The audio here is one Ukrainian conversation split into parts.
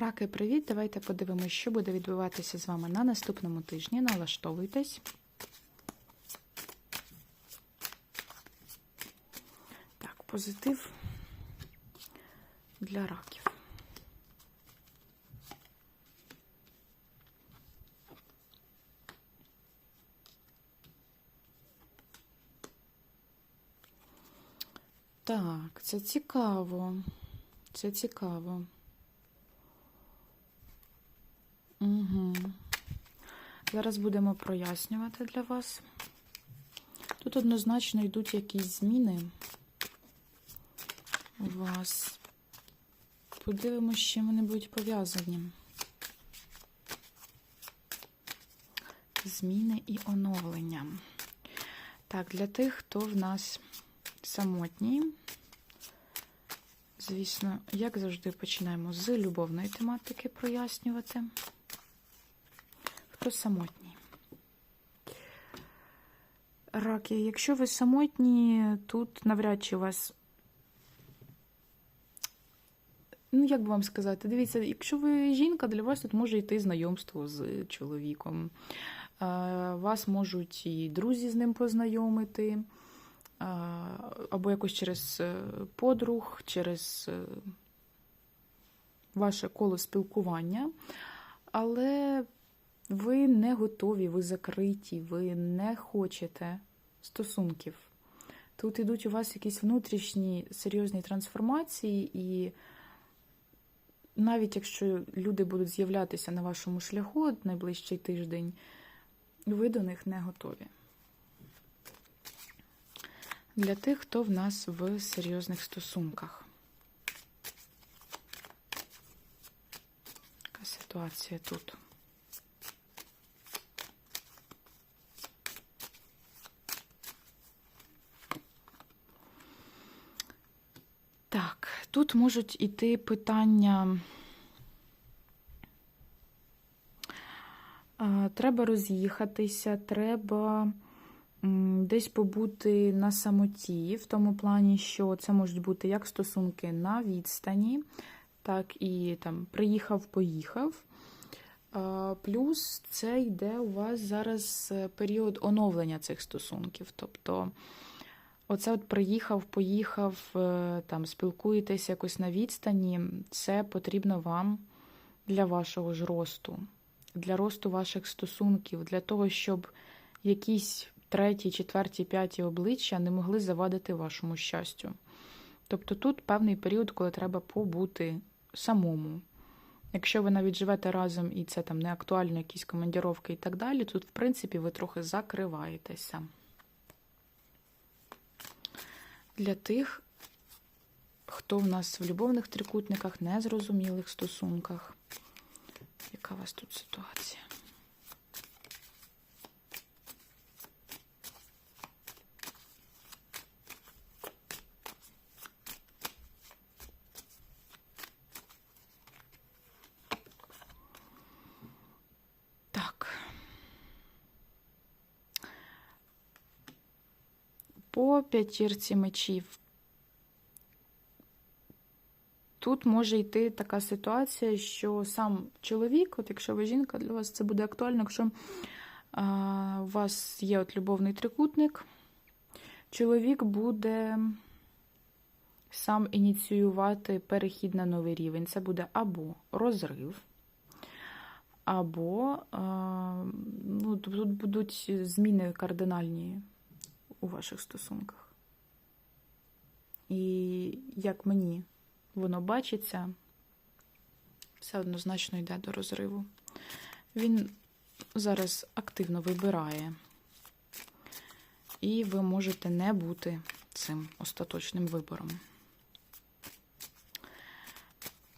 Раки, привіт! Давайте подивимося, що буде відбуватися з вами на наступному тижні. Налаштовуйтесь. Так, позитив для раків. Так, це цікаво. Це цікаво. Угу. Зараз будемо прояснювати для вас. Тут однозначно йдуть якісь зміни у вас. Подивимося, чим вони будуть пов'язані. Зміни і оновлення. Так, для тих, хто в нас самотній. Звісно, як завжди, починаємо з любовної тематики прояснювати. Хто самотній? Раки, якщо ви самотні, тут навряд чи вас. Ну, як би вам сказати, дивіться, якщо ви жінка, для вас тут може йти знайомство з чоловіком. Вас можуть і друзі з ним познайомити, або якось через подруг, через ваше коло спілкування. Але ви не готові, ви закриті, ви не хочете стосунків. Тут йдуть у вас якісь внутрішні серйозні трансформації, і навіть якщо люди будуть з'являтися на вашому шляху найближчий тиждень, ви до них не готові. Для тих, хто в нас в серйозних стосунках. Яка ситуація тут? Так, тут можуть іти питання. Треба роз'їхатися, треба десь побути на самоті, в тому плані, що це можуть бути як стосунки на відстані, так і там приїхав-поїхав. Плюс це йде у вас зараз період оновлення цих стосунків. Тобто, оце от приїхав, поїхав, там спілкуєтесь якось на відстані, це потрібно вам для вашого ж росту, для росту ваших стосунків, для того, щоб якісь треті, четверті, п'яті обличчя не могли завадити вашому щастю. Тобто тут певний період, коли треба побути самому. Якщо ви навіть живете разом і це там не актуально, якісь командіровки і так далі, тут, в принципі, ви трохи закриваєтеся. Для тих, хто в нас в любовних трикутниках, незрозумілих стосунках. Яка у вас тут ситуація? По п'ятірці мечів. Тут може йти така ситуація, що сам чоловік, от якщо ви жінка, для вас це буде актуально, якщо а, у вас є от любовний трикутник, чоловік буде сам ініціювати перехід на новий рівень. Це буде або розрив, або а, ну, тут будуть зміни кардинальні у ваших стосунках. І як мені воно бачиться, все однозначно йде до розриву. Він зараз активно вибирає, і ви можете не бути цим остаточним вибором.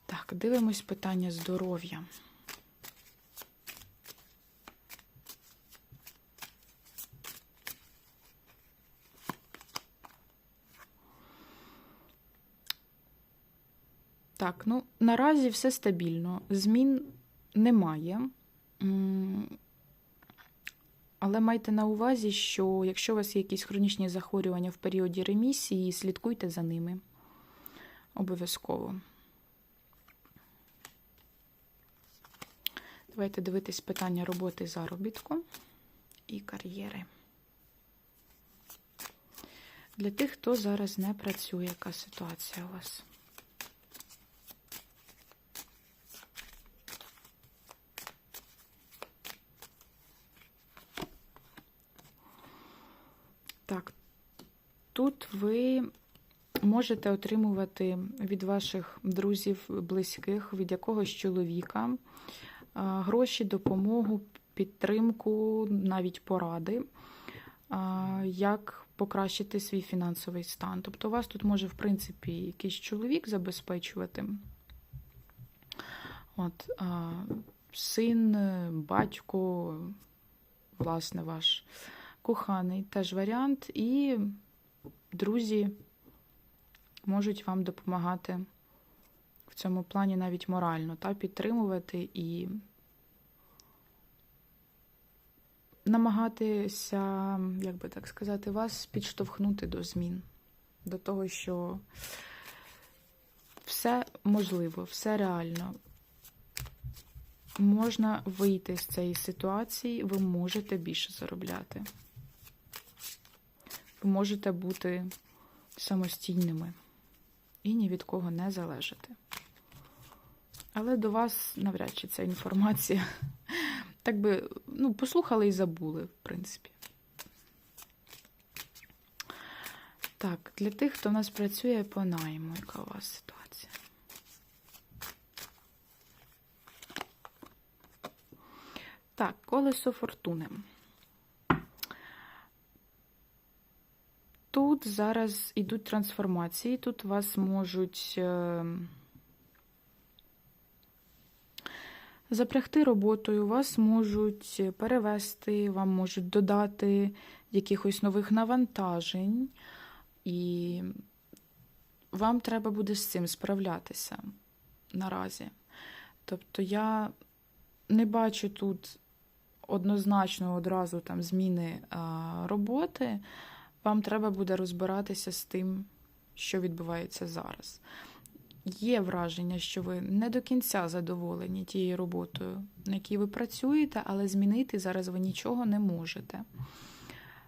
Так, дивимось питання здоров'я. Так, ну наразі все стабільно. Змін немає. Але майте на увазі, що якщо у вас є якісь хронічні захворювання в періоді ремісії, слідкуйте за ними. Обов'язково. Давайте дивитись питання роботи, заробітку і кар'єри. Для тих, хто зараз не працює, яка ситуація у вас? Так, тут ви можете отримувати від ваших друзів, близьких, від якогось чоловіка гроші, допомогу, підтримку, навіть поради, як покращити свій фінансовий стан. Тобто, вас тут може, в принципі, якийсь чоловік забезпечувати. От, син, батько, власне, ваш коханий теж варіант, і друзі можуть вам допомагати в цьому плані навіть морально, та підтримувати і намагатися, як би так сказати, вас підштовхнути до змін, до того, що все можливо, все реально. Можна вийти з цієї ситуації, ви можете більше заробляти. Ви можете бути самостійними і ні від кого не залежати. Але до вас навряд чи ця інформація. Так би, ну, послухали і забули, в принципі. Так, для тих, хто в нас працює по найму, яка у вас ситуація? Так, колесо фортуни. Тут зараз йдуть трансформації, тут вас можуть е, запрягти роботою, вас можуть перевести, вам можуть додати якихось нових навантажень, і вам треба буде з цим справлятися наразі. Тобто я не бачу тут однозначно одразу там зміни а, роботи. Вам треба буде розбиратися з тим, що відбувається зараз. Є враження, що ви не до кінця задоволені тією роботою, на якій ви працюєте, але змінити зараз ви нічого не можете.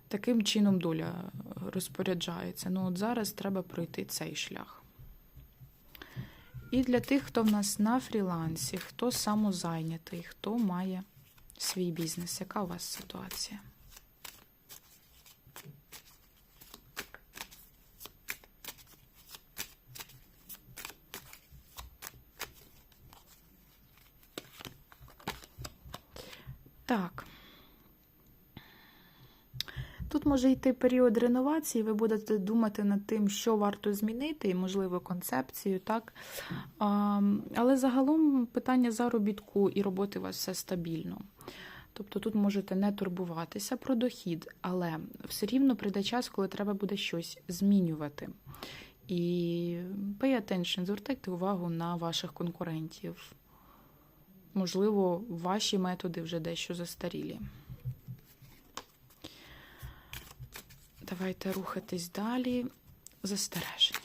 Таким чином доля розпоряджається. Ну, от зараз треба пройти цей шлях. І для тих, хто в нас на фрілансі, хто самозайнятий, хто має свій бізнес, яка у вас ситуація? Так. Тут може йти період реновації, ви будете думати над тим, що варто змінити, і, можливо, концепцію, так? Але загалом питання заробітку і роботи у вас все стабільно. Тобто тут можете не турбуватися про дохід, але все рівно прийде час, коли треба буде щось змінювати. І pay attention, звертайте увагу на ваших конкурентів. Можливо, ваші методи вже дещо застарілі. Давайте рухатись далі. Застереження.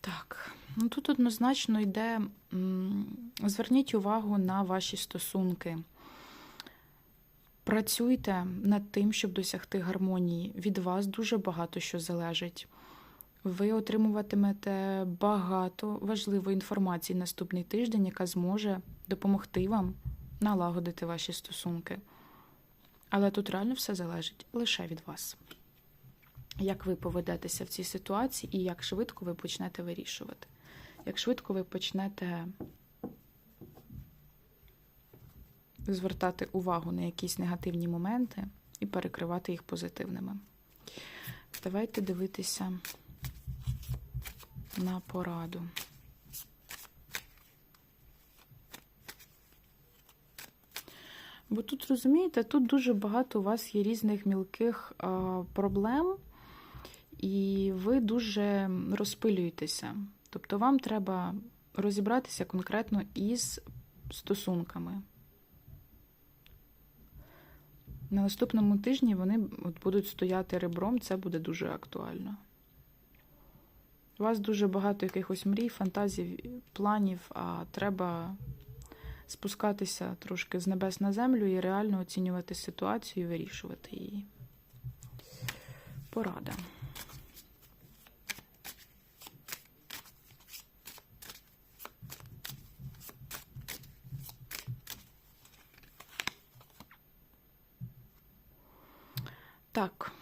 Так, ну тут однозначно йде. Зверніть увагу на ваші стосунки. Працюйте над тим, щоб досягти гармонії. Від вас дуже багато що залежить. Ви отримуватимете багато важливої інформації наступний тиждень, яка зможе допомогти вам налагодити ваші стосунки. Але тут реально все залежить лише від вас. Як ви поведетеся в цій ситуації і як швидко ви почнете вирішувати. Як швидко ви почнете звертати увагу на якісь негативні моменти і перекривати їх позитивними. Давайте дивитися на пораду. Бо тут, розумієте, тут дуже багато у вас є різних мілких проблем, і ви дуже розпилюєтеся. Тобто вам треба розібратися конкретно із стосунками. На наступному тижні вони от будуть стояти ребром, це буде дуже актуально. У вас дуже багато якихось мрій, фантазій, планів, а треба спускатися трошки з небес на землю і реально оцінювати ситуацію і вирішувати її. Порада. Так,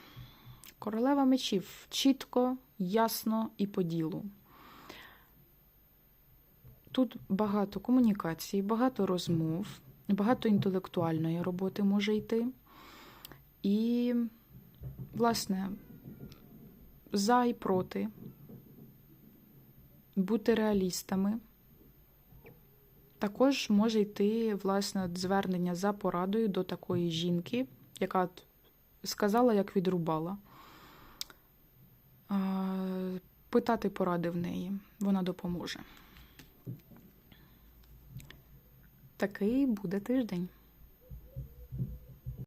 королева мечів чітко, ясно і по ділу. Тут багато комунікацій, багато розмов, багато інтелектуальної роботи може йти. І, власне, за і проти, бути реалістами. Також може йти, власне, звернення за порадою до такої жінки, яка сказала, як відрубала. Питати поради в неї, вона допоможе. Такий буде тиждень.